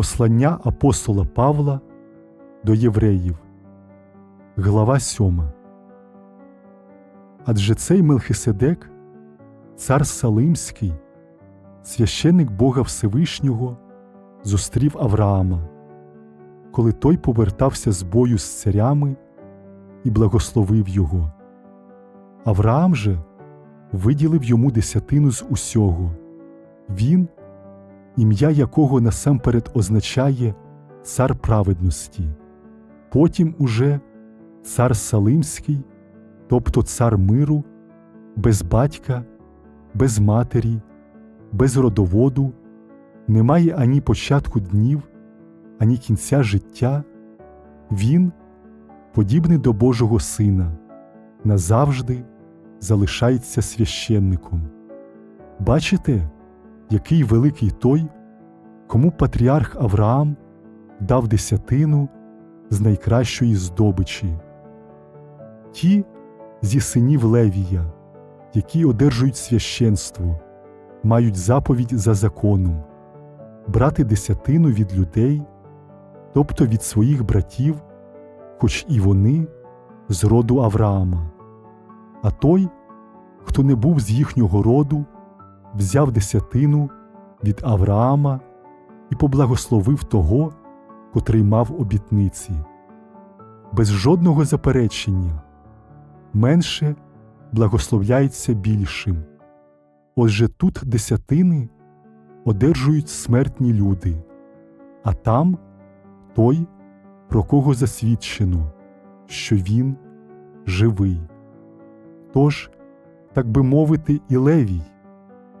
Послання апостола Павла до євреїв, глава 7. Адже цей Мелхиседек, цар Салимський, священник Бога Всевишнього, зустрів Авраама, коли той повертався з бою з царями і благословив його. Авраам же виділив йому десятину з усього. Він, ім'я якого насамперед означає цар праведності, потім уже цар Салимський, тобто цар миру, без батька, без матері, без родоводу, не має ані початку днів, ані кінця життя, він, подібний до Божого Сина, назавжди залишається священником. Бачите, який великий той, кому патріарх Авраам дав десятину з найкращої здобичі. Ті зі синів Левія, які одержують священство, мають заповідь за законом брати десятину від людей, тобто від своїх братів, хоч і вони з роду Авраама. А той, хто не був з їхнього роду, взяв десятину від Авраама і поблагословив того, котрий мав обітниці, без жодного заперечення, менше благословляється більшим. Отже тут десятини одержують смертні люди, а там той, про кого засвідчено, що він живий. Тож, так би мовити, і Левій,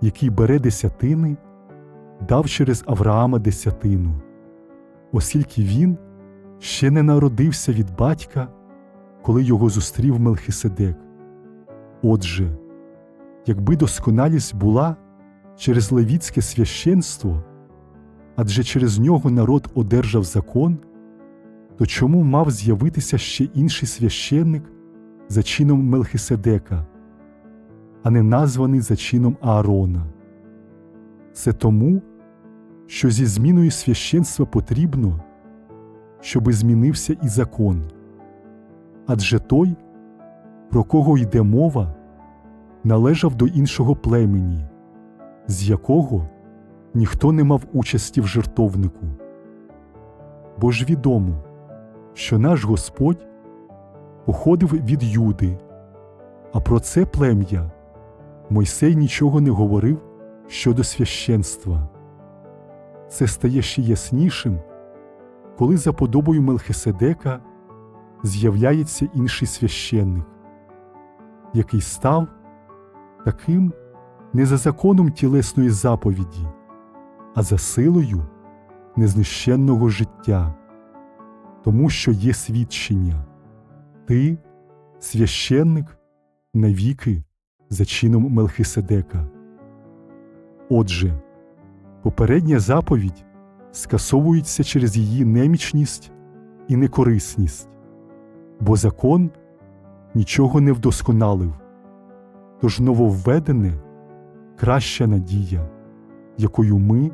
який бере десятини, дав через Авраама десятину, оскільки він ще не народився від батька, коли його зустрів Мелхиседек. Отже, якби досконалість була через левіцьке священство, адже через нього народ одержав закон, то чому мав з'явитися ще інший священник за чином Мелхиседека, а не названий за чином Аарона? Це тому, що зі зміною священства потрібно, щоби змінився і закон. Адже той, про кого йде мова, належав до іншого племені, з якого ніхто не мав участі в жертовнику. Бо ж відомо, що наш Господь походив від Юди, а про це плем'я Мойсей нічого не говорив щодо священства. Це стає ще яснішим, коли за подобою Мелхиседека з'являється інший священник, який став таким не за законом тілесної заповіді, а за силою незнищенного життя, тому що є свідчення ти, священник, навіки за чином Мелхиседека. Отже, попередня заповідь скасовується через її немічність і некорисність, бо закон нічого не вдосконалив, тож нововведене краща надія, якою ми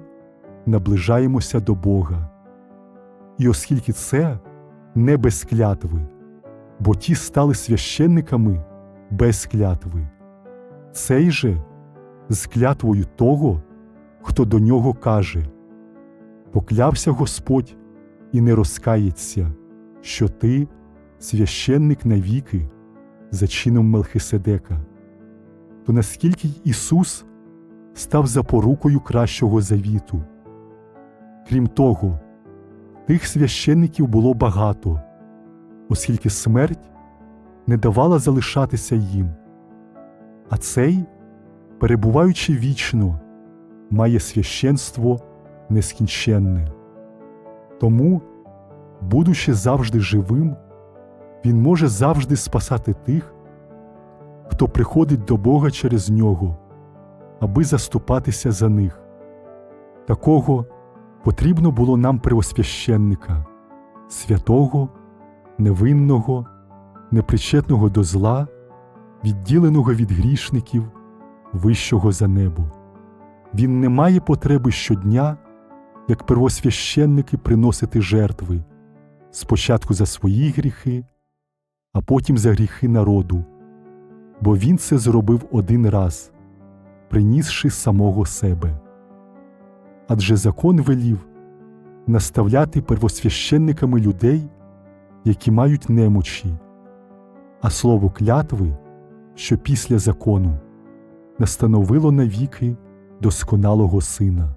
наближаємося до Бога. І оскільки це не без клятви, бо ті стали священниками без клятви, цей же з клятвою того, хто до нього каже Поклявся Господь і не розкається, що ти священник навіки за чином Мелхиседека, то наскільки Ісус став запорукою кращого завіту. Крім того, тих священників було багато, оскільки смерть не давала залишатися їм, а цей, перебуваючи вічно, має священство нескінченне. Тому, будучи завжди живим, він може завжди спасати тих, хто приходить до Бога через нього, аби заступатися за них. Такого потрібно було нам первосвященника, святого, невинного, непричетного до зла, відділеного від грішників, вищого за небо. Він не має потреби щодня як первосвященники приносити жертви спочатку за свої гріхи, а потім за гріхи народу, бо він це зробив один раз, принісши самого себе. Адже закон велів наставляти первосвященниками людей, які мають немочі, а слово клятви, що після закону настановило навіки досконалого сина.